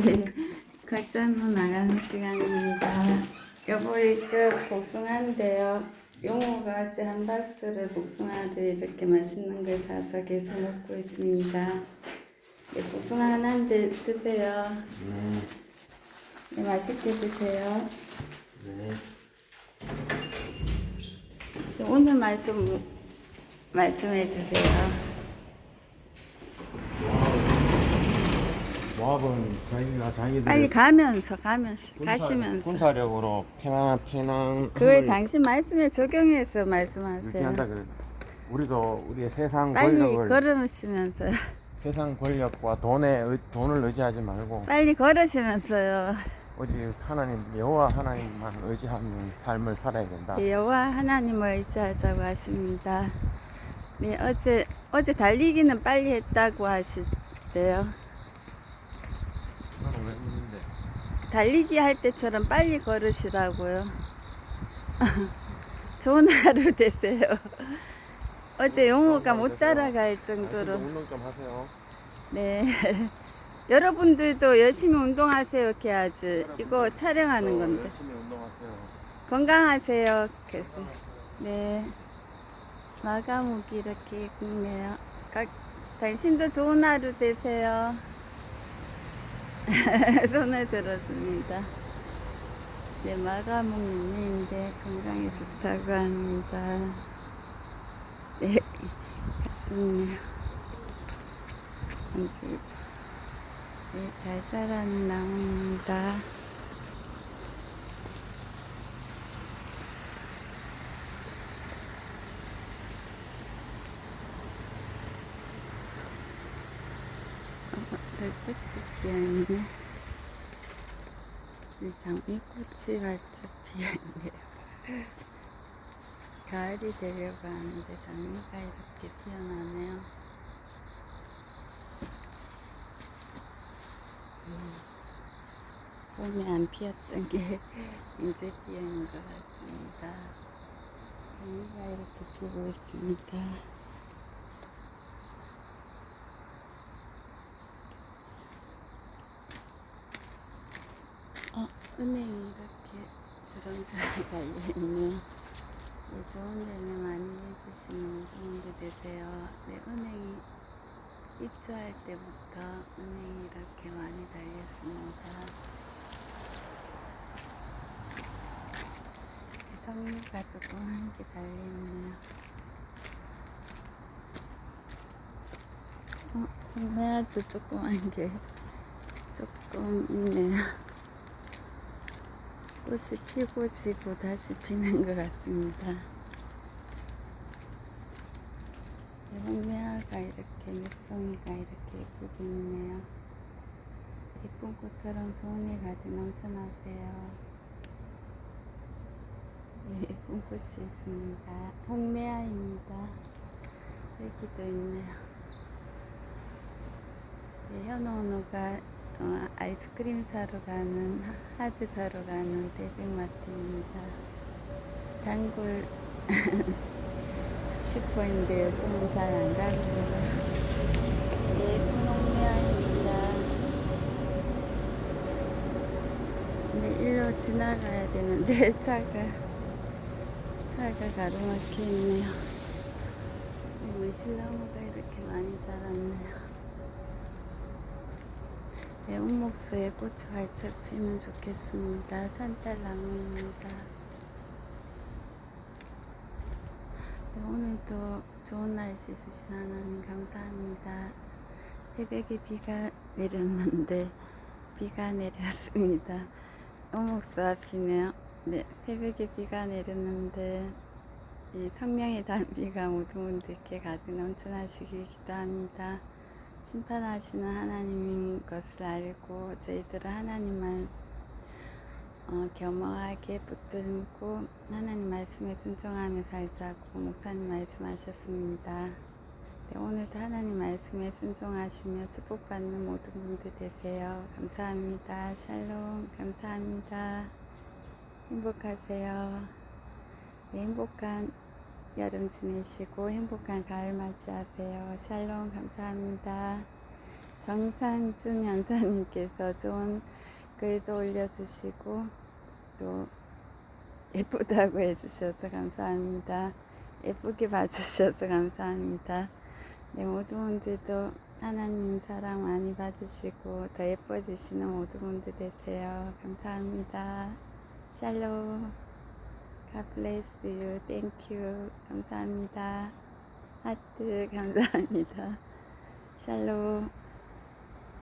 네, 각자로 나가는 시간입니다. 여보 이거 복숭아인데요. 용호가 어제 한 박스를 복숭아를 이렇게 맛있는 걸 사서 계속 먹고 있습니다. 네, 복숭아 하나인데 드세요. 네, 네, 맛있게 드세요. 네. 네, 오늘 말씀 말씀해 주세요. 모압은 자기가 자기들 빨리 가면서 가면서 가시면서 군사력으로 평안 평안 그걸 당신 말씀에 적용해서 말씀하세요. 한다 그래. 우리도 우리의 세상 빨리 권력을 걸으시면서 요. 세상 권력과 돈에 의- 돈을 의지하지 말고 빨리 걸으시면서요. 오직 하나님 여호와 하나님만 의지하는 삶을 살아야 된다. 네, 여호와 하나님을 의지하자고 하십니다. 네, 어제 어제 달리기는 빨리 했다고 하시대요. 나는 왜 있는데? 달리기 할 때처럼 빨리 걸으시라고요. 좋은 하루 되세요. 어제 용호가 못 따라갈 정도로. 당신도 운동 좀 하세요. 네. 여러분들도 열심히 운동하세요, 해야지. 이거 촬영하는 또 건데. 열심히 운동하세요. 건강하세요, 그래서. 네. 마감옥이 이렇게 있네요. 각, 당신도 좋은 하루 되세요. 손을 들어줍니다. 네, 마감옥님인데 건강에 좋다고 합니다. 네, 같습니다. 아주 네, 잘 자라는 나무입니다. 어, 별꽃이 피어있네. 이 장미꽃이 활짝 피어있네요. 가을이 되려고 하는데 장미가 이렇게 피어나네요. 음, 봄에 안 피었던 게 이제 피어있는 것 같습니다. 장미가 이렇게 피고 있습니다. 어, 은행이 이렇게 주렁주렁 달려있네요. 네, 좋은 데는 많이 해주시는 분들 되세요. 네, 은행이 입주할 때부터 은행이 이렇게 많이 달렸습니다. 성류가 조금 한개 달려있네요. 어, 매화도 조그만 게 조금 있네요. 꽃이 피고 지고 다시 피는 것 같습니다. 네, 홍매화가 이렇게 밑송이가 이렇게 예쁘게 있네요. 예쁜 꽃처럼 좋은 일 가득 넘쳐나세요. 네, 예쁜 꽃이 있습니다. 홍매화입니다. 여기도 있네요. 네, 현호노가 어, 아이스크림 사러 가는 하드 사러 가는 대백마트입니다. 단골 슈퍼인데 요즘은 잘 안 가고 예쁜 홍매화입니다. 네, 일로 지나가야 되는데 차가 차가 가로막혀 있네요. 네, 물실나무가 이렇게 많이 자랐네 온목수에 꽃이 활짝 피면 좋겠습니다. 산딸나무입니다. 네, 오늘도 좋은 날씨 주신 하나님 감사합니다. 새벽에 비가 내렸는데 비가 내렸습니다. 온목수 앞이네요. 네, 새벽에 비가 내렸는데 이 성령의 단비가 모든 분들께 가득 넘쳐나시길 기도합니다. 심판하시는 하나님인 것을 알고 저희들은 하나님을 어, 겸허하게 붙들고 하나님 말씀에 순종하며 살자고 목사님 말씀하셨습니다. 네, 오늘도 하나님 말씀에 순종하시며 축복받는 모든 분들 되세요. 감사합니다. 샬롬 감사합니다. 행복하세요. 네, 행복한 여름 지내시고 행복한 가을 맞이하세요. 샬롬 감사합니다. 정상준 연사님께서 좋은 글도 올려주시고 또 예쁘다고 해주셔서 감사합니다. 예쁘게 봐주셔서 감사합니다. 네, 모든 분들도 하나님 사랑 많이 받으시고 더 예뻐지시는 모든 분들 되세요. 감사합니다. 샬롬. God bless you. Thank you. 감사합니다. 하트 감사합니다. 샬롬.